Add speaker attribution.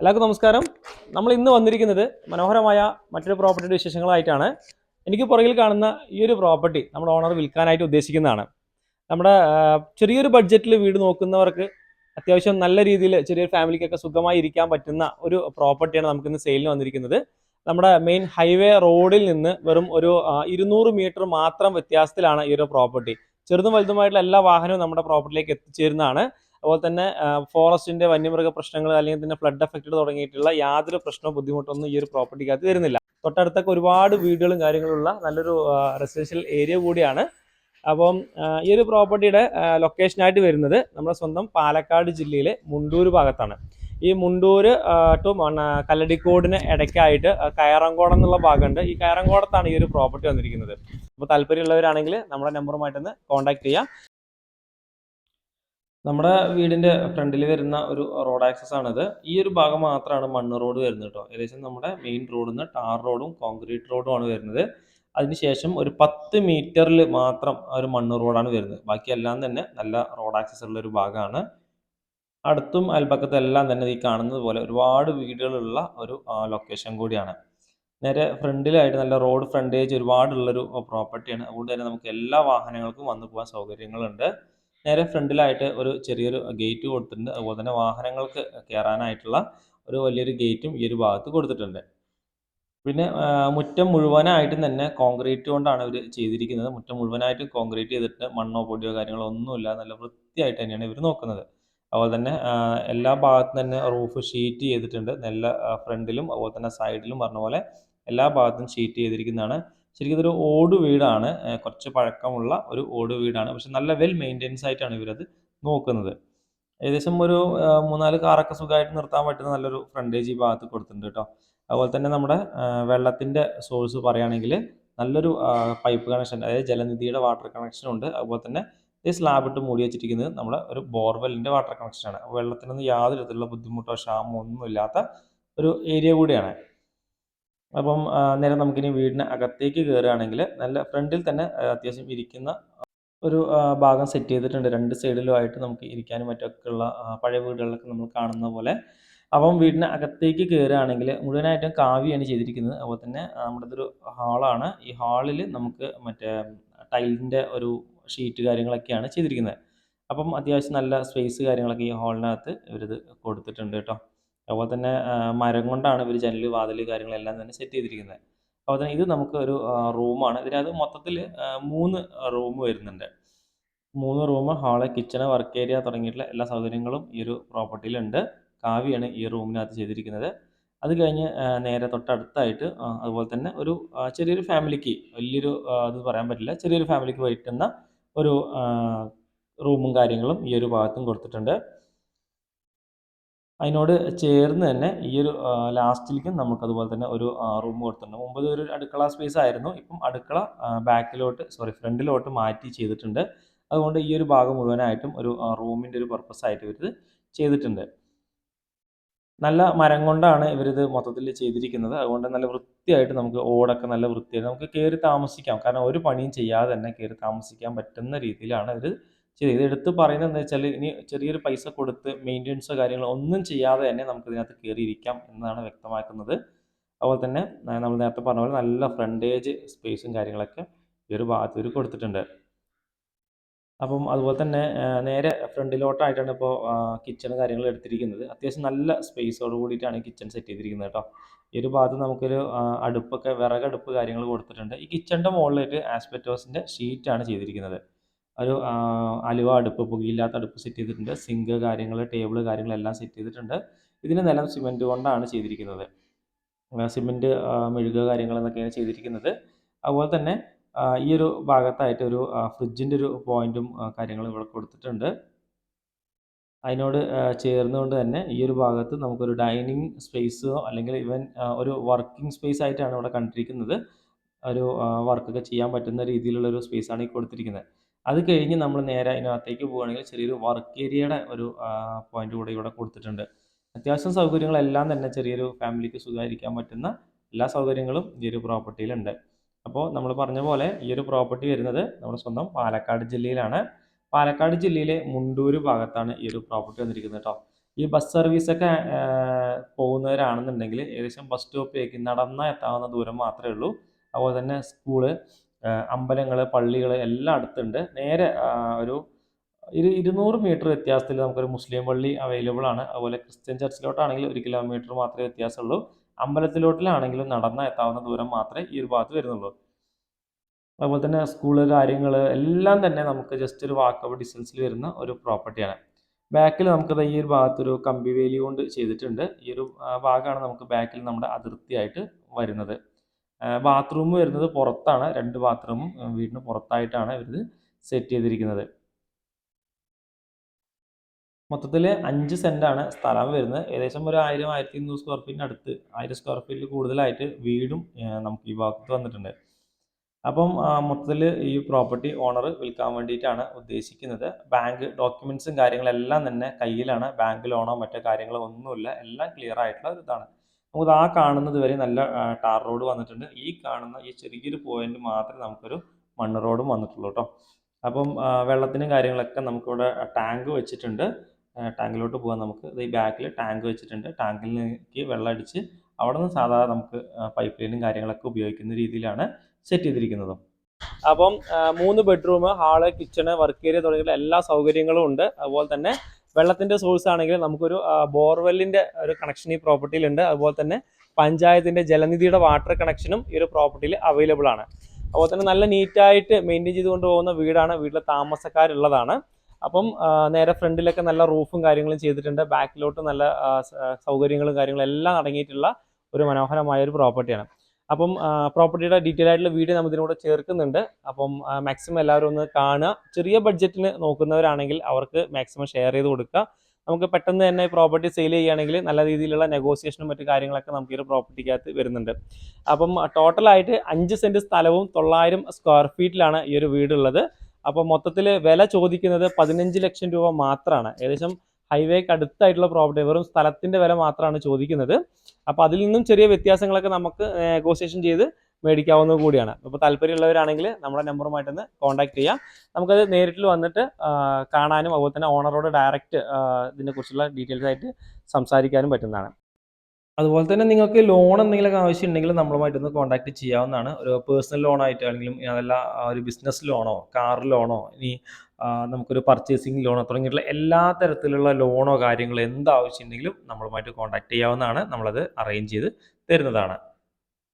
Speaker 1: എല്ലാവർക്കും നമസ്കാരം. നമ്മൾ ഇന്ന് വന്നിരിക്കുന്നത് മനോഹരമായ മറ്റൊരു പ്രോപ്പർട്ടിയുടെ വിശേഷങ്ങളായിട്ടാണ്. എനിക്ക് പുറകിൽ കാണുന്ന ഈ ഒരു പ്രോപ്പർട്ടി നമ്മുടെ ഓണർ വിൽക്കാനായിട്ട് ഉദ്ദേശിക്കുന്നതാണ്. നമ്മുടെ ചെറിയൊരു ബഡ്ജറ്റിൽ വീട് നോക്കുന്നവർക്ക് അത്യാവശ്യം നല്ല രീതിയിൽ ചെറിയൊരു ഫാമിലിക്കൊക്കെ സുഖമായി ഇരിക്കാൻ പറ്റുന്ന ഒരു പ്രോപ്പർട്ടിയാണ് നമുക്കിന്ന് സെയിലിന് വന്നിരിക്കുന്നത്. നമ്മുടെ മെയിൻ ഹൈവേ റോഡിൽ നിന്ന് വെറും ഒരു ഇരുന്നൂറ് മീറ്റർ മാത്രം വ്യത്യാസത്തിലാണ് ഈ ഒരു പ്രോപ്പർട്ടി ചെറുതും വലുതുമായിട്ടുള്ള എല്ലാ വാഹനവും നമ്മുടെ പ്രോപ്പർട്ടിയിലേക്ക് എത്തിച്ചേരുന്നതാണ്. അതുപോലെ തന്നെ ഫോറസ്റ്റിന്റെ വന്യമൃഗ പ്രശ്നങ്ങൾ അല്ലെങ്കിൽ തന്നെ ഫ്ലഡ് എഫക്റ്റ് തുടങ്ങിയിട്ടുള്ള യാതൊരു പ്രശ്നവും ബുദ്ധിമുട്ടൊന്നും ഈ ഒരു പ്രോപ്പർട്ടിക്കകത്ത് വരുന്നില്ല. തൊട്ടടുത്തൊക്കെ ഒരുപാട് വീടുകളും കാര്യങ്ങളുള്ള നല്ലൊരു റെസിഡൻഷ്യൽ ഏരിയ കൂടിയാണ്. അപ്പം ഈ ഒരു പ്രോപ്പർട്ടിയുടെ ലൊക്കേഷനായിട്ട് വരുന്നത് നമ്മുടെ സ്വന്തം പാലക്കാട് ജില്ലയിലെ മുണ്ടൂർ ഭാഗത്താണ്. ഈ മുണ്ടൂർ ടു കല്ലടിക്കോടിന് ഇടയ്ക്കായിട്ട് കയറങ്കോടം എന്നുള്ള ഭാഗമുണ്ട്. ഈ കയറങ്കോടത്താണ് ഈ ഒരു പ്രോപ്പർട്ടി വന്നിരിക്കുന്നത്. അപ്പോൾ താല്പര്യമുള്ളവരാണെങ്കിൽ നമ്മുടെ നമ്പറുമായിട്ടൊന്ന് കോൺടാക്ട് ചെയ്യാം. നമ്മുടെ വീടിന്റെ ഫ്രണ്ടിൽ വരുന്ന ഒരു റോഡ് ആക്സസ് ആണിത്. ഈ ഒരു ഭാഗം മാത്രമാണ് മണ്ണ് റോഡ് വരുന്നത് കേട്ടോ. ഏകദേശം നമ്മുടെ മെയിൻ റോഡിൽ നിന്ന് ടാർ റോഡും കോൺക്രീറ്റ് റോഡും ആണ് വരുന്നത്. അതിനുശേഷം ഒരു പത്ത് മീറ്ററിൽ മാത്രം ഒരു മണ്ണ് റോഡാണ് വരുന്നത്. ബാക്കിയെല്ലാം തന്നെ നല്ല റോഡ് ആക്സസ് ഉള്ള ഒരു ഭാഗമാണ് അടുത്തും അയൽപ്പക്കത്തെല്ലാം തന്നെ ഈ കാണുന്നത് പോലെ ഒരുപാട് വീടുകളുള്ള ഒരു ലൊക്കേഷൻ കൂടിയാണ്. നേരെ ഫ്രണ്ടിലായിട്ട് നല്ല റോഡ് ഫ്രണ്ടേജ് ഒരുപാടുള്ളൊരു പ്രോപ്പർട്ടിയാണ് അതുകൊണ്ട് തന്നെ നമുക്ക് എല്ലാ വാഹനങ്ങൾക്കും വന്നു പോകാൻ സൗകര്യങ്ങളുണ്ട്. നേരെ ഫ്രണ്ടിലായിട്ട് ഒരു ചെറിയൊരു ഗേറ്റ് കൊടുത്തിട്ടുണ്ട്. അതുപോലെ തന്നെ വാഹനങ്ങൾക്ക് കയറാനായിട്ടുള്ള ഒരു വലിയൊരു ഗേറ്റും ഈ ഒരു ഭാഗത്ത് കൊടുത്തിട്ടുണ്ട്. പിന്നെ മുറ്റം മുഴുവനായിട്ടും തന്നെ കോൺക്രീറ്റ് കൊണ്ടാണ് ഇവർ ചെയ്തിരിക്കുന്നത്. മുറ്റം മുഴുവനായിട്ടും കോൺക്രീറ്റ് ചെയ്തിട്ട് മണ്ണോ പൊടിയോ കാര്യങ്ങളോ ഒന്നുമില്ല. നല്ല വൃത്തിയായിട്ട് തന്നെയാണ് ഇവർ നോക്കുന്നത്. അതുപോലെ തന്നെ എല്ലാ ഭാഗത്തും തന്നെ റൂഫ് ഷീറ്റ് ചെയ്തിട്ടുണ്ട്. നല്ല ഫ്രണ്ടിലും അതുപോലെ തന്നെ സൈഡിലും പറഞ്ഞ പോലെ എല്ലാ ഭാഗത്തും ഷീറ്റ് ചെയ്തിരിക്കുന്നതാണ്. ശരിക്കും ഇതൊരു ഓട് വീടാണ്. കുറച്ച് പഴക്കമുള്ള ഒരു ഓട് വീടാണ്. പക്ഷെ നല്ല വെൽ മെയിന്റെനൻസ് ആയിട്ടാണ് ഇവരത് നോക്കുന്നത്. ഏകദേശം ഒരു മൂന്നാൽ കാറൊക്കെ സുഖമായിട്ട് നിർത്താൻ പറ്റുന്ന നല്ലൊരു ഫ്രണ്ടേജ് ഈ ഭാഗത്ത് കൊടുത്തിട്ടുണ്ട് കേട്ടോ. അതുപോലെ തന്നെ നമ്മുടെ വെള്ളത്തിന്റെ സോഴ്സ് പറയുകയാണെങ്കിൽ നല്ലൊരു പൈപ്പ് കണക്ഷൻ അതായത് ജലനിധിയുടെ വാട്ടർ കണക്ഷൻ ഉണ്ട്. അതുപോലെ തന്നെ ഈ സ്ലാബ് ഇട്ട് മൂടി വെച്ചിരിക്കുന്നത് നമ്മുടെ ഒരു ബോർവെല്ലിന്റെ വാട്ടർ കണക്ഷനാണ് വെള്ളത്തിനൊന്നും യാതൊരു വിധത്തിലുള്ള ബുദ്ധിമുട്ടോ ക്ഷാമോ ഒന്നുമില്ലാത്ത ഒരു ഏരിയ കൂടിയാണ്. അപ്പം നേരെ നമുക്കിനി വീടിന് അകത്തേക്ക് കയറുകയാണെങ്കിൽ നല്ല ഫ്രണ്ടിൽ തന്നെ അത്യാവശ്യം ഇരിക്കുന്ന ഒരു ഭാഗം സെറ്റ് ചെയ്തിട്ടുണ്ട്. രണ്ട് സൈഡിലുമായിട്ട് നമുക്ക് ഇരിക്കാനും മറ്റൊക്കെ ഉള്ള പഴയ വീടുകളിലൊക്കെ നമ്മൾ കാണുന്ന പോലെ. അപ്പം വീടിന് അകത്തേക്ക് കയറുകയാണെങ്കിൽ മുഴുവനായിട്ടും കാവിയാണ് ചെയ്തിരിക്കുന്നത്. അതുപോലെ തന്നെ നമ്മുടെ ഒരു ഹാളാണ് ഈ ഹാളിൽ നമുക്ക് മറ്റേ ടൈലിന്റെ ഒരു ഷീറ്റ് കാര്യങ്ങളൊക്കെയാണ് ചെയ്തിരിക്കുന്നത്. അപ്പം അത്യാവശ്യം നല്ല സ്പേസ് കാര്യങ്ങളൊക്കെ ഈ ഹാളിനകത്ത് ഇവരിത് കൊടുത്തിട്ടുണ്ട് കേട്ടോ. അതുപോലെ തന്നെ മരം കൊണ്ടാണ് ഇവർ ജനൽ വാതിൽ കാര്യങ്ങളെല്ലാം തന്നെ സെറ്റ് ചെയ്തിരിക്കുന്നത്. അതുപോലെ തന്നെ ഇത് നമുക്ക് ഒരു റൂമാണ് ഇതിനകത്ത് മൊത്തത്തിൽ മൂന്ന് റൂം വരുന്നുണ്ട്. മൂന്ന് room hall kitchen work area തുടങ്ങിയിട്ടുള്ള എല്ലാ സൗകര്യങ്ങളും ഈ ഒരു പ്രോപ്പർട്ടിയിലുണ്ട് കാവിയാണ് ഈ റൂമിനകത്ത് ചെയ്തിരിക്കുന്നത്. അത് കഴിഞ്ഞ് നേരെ തൊട്ടടുത്തായിട്ട് അതുപോലെ തന്നെ ഒരു ചെറിയൊരു ഫാമിലിക്ക് വലിയൊരു അത് പറയാൻ പറ്റില്ല ചെറിയൊരു ഫാമിലിക്ക് പറ്റുന്ന ഒരു റൂമും കാര്യങ്ങളും ഈ ഒരു ഭാഗത്തും കൊടുത്തിട്ടുണ്ട്. അതിനോട് ചേർന്ന് തന്നെ ഈ ഒരു ലാസ്റ്റിലേക്കും നമുക്ക് അതുപോലെ തന്നെ ഒരു റൂം കൊടുത്തിട്ടുണ്ട്. മുമ്പ് ഒരു അടുക്കള സ്പേസ് ആയിരുന്നു. ഇപ്പം അടുക്കള ബാക്കിലോട്ട് സോറി ഫ്രണ്ടിലോട്ട് മാറ്റി ചെയ്തിട്ടുണ്ട്. അതുകൊണ്ട് ഈ ഒരു ഭാഗം മുഴുവനായിട്ടും ഒരു റൂമിന്റെ ഒരു പർപ്പസ് ആയിട്ട് ഇവർ ചെയ്തിട്ടുണ്ട്. നല്ല മരം കൊണ്ടാണ് ഇവരിത് മൊത്തത്തിൽ ചെയ്തിരിക്കുന്നത്. അതുകൊണ്ട് നല്ല വൃത്തിയായിട്ട് നമുക്ക് ഓടൊക്കെ നല്ല വൃത്തിയായിട്ട് നമുക്ക് കയറി താമസിക്കാം. കാരണം ഒരു പണിയും ചെയ്യാതെ തന്നെ കയറി താമസിക്കാൻ പറ്റുന്ന രീതിയിലാണ് ഇവർ ചെയ്ത് ഇത് എടുത്ത് പറയുന്നത് എന്താ വെച്ചാൽ ഇനി ചെറിയൊരു പൈസ കൊടുത്ത് മെയിന്റെനൻസോ കാര്യങ്ങളോ ഒന്നും ചെയ്യാതെ തന്നെ നമുക്ക് ഇതിനകത്ത് കയറിയിരിക്കാം എന്നാണ് വ്യക്തമാക്കുന്നത്. അതുപോലെ തന്നെ നമ്മൾ നേരത്തെ പറഞ്ഞ പോലെ നല്ല ഫ്രണ്ടേജ് സ്പേസും കാര്യങ്ങളൊക്കെ ഈ ഒരു ഭാഗത്ത് കൊടുത്തിട്ടുണ്ട്. അപ്പം അതുപോലെ തന്നെ നേരെ ഫ്രണ്ടിലോട്ടായിട്ടാണ് ഇപ്പോൾ കിച്ചൺ കാര്യങ്ങൾ എടുത്തിരിക്കുന്നത്. അത്യാവശ്യം നല്ല സ്പേസോട് കൂടിയിട്ടാണ് കിച്ചൺ സെറ്റ് ചെയ്തിരിക്കുന്നത് കേട്ടോ. ഈ ഒരു ഭാഗത്ത് നമുക്കൊരു അടുപ്പൊക്കെ വിറകടുപ്പ് കാര്യങ്ങൾ കൊടുത്തിട്ടുണ്ട്. ഈ കിച്ചണിന്റെ മുകളിലേക്ക് ആസ്പെറ്റോസിന്റെ ഷീറ്റാണ് ചെയ്തിരിക്കുന്നത്. ഒരു അലുവ അടുപ്പ് പുകയില്ലാത്ത അടുപ്പ് സെറ്റ് ചെയ്തിട്ടുണ്ട്. സിങ്ക് കാര്യങ്ങൾ ടേബിൾ കാര്യങ്ങളെല്ലാം സെറ്റ് ചെയ്തിട്ടുണ്ട്. ഇതിന് നിലം സിമെന്റ് കൊണ്ടാണ് ചെയ്തിരിക്കുന്നത്. സിമെന്റ് മെഴുക കാര്യങ്ങൾ എന്നൊക്കെയാണ് ചെയ്തിരിക്കുന്നത്. അതുപോലെ തന്നെ ഈ ഒരു ഭാഗത്തായിട്ട് ഒരു ഫ്രിഡ്ജിന്റെ ഒരു പോയിന്റും കാര്യങ്ങളും ഇവിടെ കൊടുത്തിട്ടുണ്ട്. അതിനോട് ചേർന്നുകൊണ്ട് തന്നെ ഈ ഒരു ഭാഗത്ത് നമുക്കൊരു ഡൈനിങ് സ്പേസോ അല്ലെങ്കിൽ ഇവൻ ഒരു വർക്കിംഗ് സ്പേസ് ആയിട്ടാണ് ഇവിടെ കണ്ടിരിക്കുന്നത്. ഒരു വർക്കൊക്കെ ചെയ്യാൻ പറ്റുന്ന രീതിയിലുള്ള ഒരു ആണ് ഈ കൊടുത്തിരിക്കുന്നത്. അത് കഴിഞ്ഞ് നമ്മൾ നേരെ അതിനകത്തേക്ക് പോവുകയാണെങ്കിൽ ചെറിയൊരു വർക്ക് ഏരിയയുടെ ഒരു പോയിന്റ് കൂടെ ഇവിടെ കൊടുത്തിട്ടുണ്ട്. അത്യാവശ്യം സൗകര്യങ്ങളെല്ലാം തന്നെ ചെറിയൊരു ഫാമിലിക്ക് സുഖമായിരിക്കാൻ പറ്റുന്ന എല്ലാ സൗകര്യങ്ങളും ഈ ഒരു പ്രോപ്പർട്ടിയിലുണ്ട് അപ്പോൾ നമ്മൾ പറഞ്ഞ പോലെ ഈ ഒരു പ്രോപ്പർട്ടി വരുന്നത് നമ്മുടെ സ്വന്തം പാലക്കാട് ജില്ലയിലാണ്. പാലക്കാട് ജില്ലയിലെ മുണ്ടൂര് ഭാഗത്താണ് ഈ ഒരു പ്രോപ്പർട്ടി വന്നിരിക്കുന്നത് കേട്ടോ ഈ ബസ് സർവീസൊക്കെ പോകുന്നവരാണെന്നുണ്ടെങ്കിൽ ഏകദേശം ബസ് സ്റ്റോപ്പിലേക്ക് നടന്ന എത്താവുന്ന ദൂരം മാത്രമേ ഉള്ളൂ. അതുപോലെ തന്നെ സ്കൂൾ അമ്പലങ്ങൾ പള്ളികൾ എല്ലാം അടുത്തുണ്ട്. നേരെ ഒരു ഇരു ഇരുന്നൂറ് മീറ്റർ വ്യത്യാസത്തിൽ നമുക്കൊരു മുസ്ലിം പള്ളി അവൈലബിൾ ആണ്. അതുപോലെ ക്രിസ്ത്യൻ ചർച്ചിലോട്ടാണെങ്കിൽ ഒരു കിലോമീറ്റർ മാത്രമേ വ്യത്യാസമുള്ളൂ. അമ്പലത്തിലോട്ടിലാണെങ്കിലും നടന്ന എത്താവുന്ന ദൂരം മാത്രമേ ഈ ഒരു ഭാഗത്ത് വരുന്നുള്ളൂ. അതുപോലെ തന്നെ സ്കൂൾ കാര്യങ്ങൾ എല്ലാം തന്നെ നമുക്ക് ജസ്റ്റ് ഒരു വാക്കപ്പ് ഡിസ്റ്റൻസിൽ വരുന്ന ഒരു പ്രോപ്പർട്ടിയാണ് ബാക്കിൽ നമുക്കത് ഈ ഒരു ഭാഗത്തൊരു കമ്പി വേലി കൊണ്ട് ചെയ്തിട്ടുണ്ട്. ഈ ഒരു ഭാഗമാണ് നമുക്ക് ബാക്കിൽ നമ്മുടെ അതിർത്തിയായിട്ട് വരുന്നത്. ബാത്റൂം വരുന്നത് പുറത്താണ്. രണ്ട് ബാത്റൂമും വീടിന് പുറത്തായിട്ടാണ് ഇവരിത് സെറ്റ് ചെയ്തിരിക്കുന്നത്. മൊത്തത്തിൽ അഞ്ച് സെന്റാണ് സ്ഥലം വരുന്നത്. ഏകദേശം ഒരു ആയിരം ആയിരത്തി ഇരുന്നൂറ് സ്ക്വയർ ഫീറ്റിന് അടുത്ത്. ആയിരം സ്ക്വയർ ഫീറ്റിൽ കൂടുതലായിട്ട് വീടും നമുക്ക് ഈ ഭാഗത്ത് വന്നിട്ടുണ്ട്. അപ്പം മൊത്തത്തിൽ ഈ പ്രോപ്പർട്ടി ഓണർ വിൽക്കാൻ വേണ്ടിയിട്ടാണ് ഉദ്ദേശിക്കുന്നത്. ബാങ്ക് ഡോക്യുമെൻസും കാര്യങ്ങളെല്ലാം തന്നെ കയ്യിലാണ്. ബാങ്ക് ലോണോ മറ്റോ കാര്യങ്ങളോ ഒന്നുമില്ല. എല്ലാം ക്ലിയർ ആയിട്ടുള്ള ഒരു ഇതാണ് നമുക്ക് ആ കാണുന്നത് വരെ നല്ല ടാർ റോഡ് വന്നിട്ടുണ്ട്. ഈ കാണുന്ന ഈ ചെറിയൊരു പോയിന്റ് മാത്രമേ നമുക്കൊരു മണ്ണ് റോഡും വന്നിട്ടുള്ളൂ കേട്ടോ അപ്പം വെള്ളത്തിനും കാര്യങ്ങളൊക്കെ നമുക്കിവിടെ ടാങ്ക് വെച്ചിട്ടുണ്ട്. ടാങ്കിലോട്ട് പോകാൻ നമുക്ക്. ഈ ബാക്കിൽ ടാങ്ക് വെച്ചിട്ടുണ്ട്. ടാങ്കിലേക്ക് വെള്ളം അടിച്ച് അവിടെ നിന്ന് സാധാരണ നമുക്ക് പൈപ്പ് ലൈനും കാര്യങ്ങളൊക്കെ ഉപയോഗിക്കുന്ന രീതിയിലാണ് സെറ്റ് ചെയ്തിരിക്കുന്നത്. അപ്പം മൂന്ന് bedroom hall kitchen work area തുടങ്ങിയുള്ള എല്ലാ സൗകര്യങ്ങളും ഉണ്ട്. അതുപോലെ തന്നെ വെള്ളത്തിന്റെ സോഴ്സ് ആണെങ്കിൽ നമുക്കൊരു ബോർവെല്ലിന്റെ ഒരു കണക്ഷൻ ഈ പ്രോപ്പർട്ടിയിലുണ്ട് അതുപോലെ തന്നെ പഞ്ചായത്തിന്റെ ജലനിധിയുടെ വാട്ടർ കണക്ഷനും ഈ ഒരു പ്രോപ്പർട്ടിയിൽ അവൈലബിൾ ആണ്. അതുപോലെ തന്നെ നല്ല നീറ്റായിട്ട് മെയിന്റെയിൻ ചെയ്തുകൊണ്ട് പോകുന്ന വീടാണ്. വീട്ടിലെ താമസക്കാരുള്ളതാണ്. അപ്പം നേരെ ഫ്രണ്ടിലൊക്കെ നല്ല റൂഫും കാര്യങ്ങളും ചെയ്തിട്ടുണ്ട്. ബാക്കിലോട്ട് നല്ല സൗകര്യങ്ങളും കാര്യങ്ങളും എല്ലാം അടങ്ങിയിട്ടുള്ള ഒരു മനോഹരമായ ഒരു പ്രോപ്പർട്ടിയാണ് അപ്പം പ്രോപ്പർട്ടിയുടെ ഡീറ്റെയിൽ ആയിട്ടുള്ള വീഡിയോ നമ്മൾ ഇതിനോട് ചേർക്കുന്നുണ്ട്. അപ്പം മാക്സിമം എല്ലാവരും ഒന്ന് കാണുക. ചെറിയ ബഡ്ജറ്റിന് നോക്കുന്നവരാണെങ്കിൽ അവർക്ക് മാക്സിമം ഷെയർ ചെയ്ത് കൊടുക്കുക. നമുക്ക് പെട്ടെന്ന് തന്നെ പ്രോപ്പർട്ടി സെയിൽ ചെയ്യുകയാണെങ്കിൽ നല്ല രീതിയിലുള്ള നെഗോസിയേഷനും മറ്റു കാര്യങ്ങളൊക്കെ നമുക്ക് ഈ പ്രോപ്പർട്ടിക്കകത്ത് വരുന്നുണ്ട്. അപ്പം ടോട്ടലായിട്ട് അഞ്ച് സെന്റ് സ്ഥലവും തൊള്ളായിരം സ്ക്വയർ ഫീറ്റിലാണ് ഈ ഒരു വീടുള്ളത്. അപ്പം മൊത്തത്തിൽ വില ചോദിക്കുന്നത് പതിനഞ്ച് ലക്ഷം രൂപ മാത്രമാണ്. ഏകദേശം ഹൈവേക്ക് അടുത്തായിട്ടുള്ള പ്രോപ്പർട്ടി വെറും സ്ഥലത്തിന്റെ വില മാത്രമാണ് ചോദിക്കുന്നത്. അപ്പോൾ അതിൽ നിന്നും ചെറിയ വ്യത്യാസങ്ങളൊക്കെ നമുക്ക് നെഗോസിയേഷൻ ചെയ്ത് മേടിക്കാവുന്നത് കൂടിയാണ്. അപ്പോൾ താല്പര്യമുള്ളവരാണെങ്കിൽ നമ്മുടെ നമ്പറുമായിട്ടൊന്ന് കോൺടാക്ട് ചെയ്യാം. നമുക്കത് നേരിട്ട് വന്നിട്ട് കാണാനും അതുപോലെ തന്നെ ഓണറോട് ഡയറക്റ്റ് ഇതിനെക്കുറിച്ചുള്ള ഡീറ്റെയിൽസ് ആയിട്ട് സംസാരിക്കാനും പറ്റുന്നതാണ്. അതുപോലെ തന്നെ നിങ്ങൾക്ക് ലോൺ എന്തെങ്കിലുമൊക്കെ ആവശ്യമുണ്ടെങ്കിൽ നമ്മളുമായിട്ടൊന്ന് കോൺടാക്ട് ചെയ്യാവുന്നതാണ്. ഒരു പേഴ്സണൽ ലോൺ ആയിട്ട് ആണെങ്കിലും അതല്ല ഒരു ബിസിനസ് ലോണോ കാർ ലോണോ ഇനി നമുക്കൊരു പർച്ചേസിങ് ലോണോ തുടങ്ങിയിട്ടുള്ള എല്ലാ തരത്തിലുള്ള ലോണോ കാര്യങ്ങളോ എന്ത് ആവശ്യമുണ്ടെങ്കിലും നമ്മളുമായിട്ട് കോൺടാക്ട് ചെയ്യാവുന്നതാണ്. നമ്മളത് അറേഞ്ച് ചെയ്ത് തരുന്നതാണ്.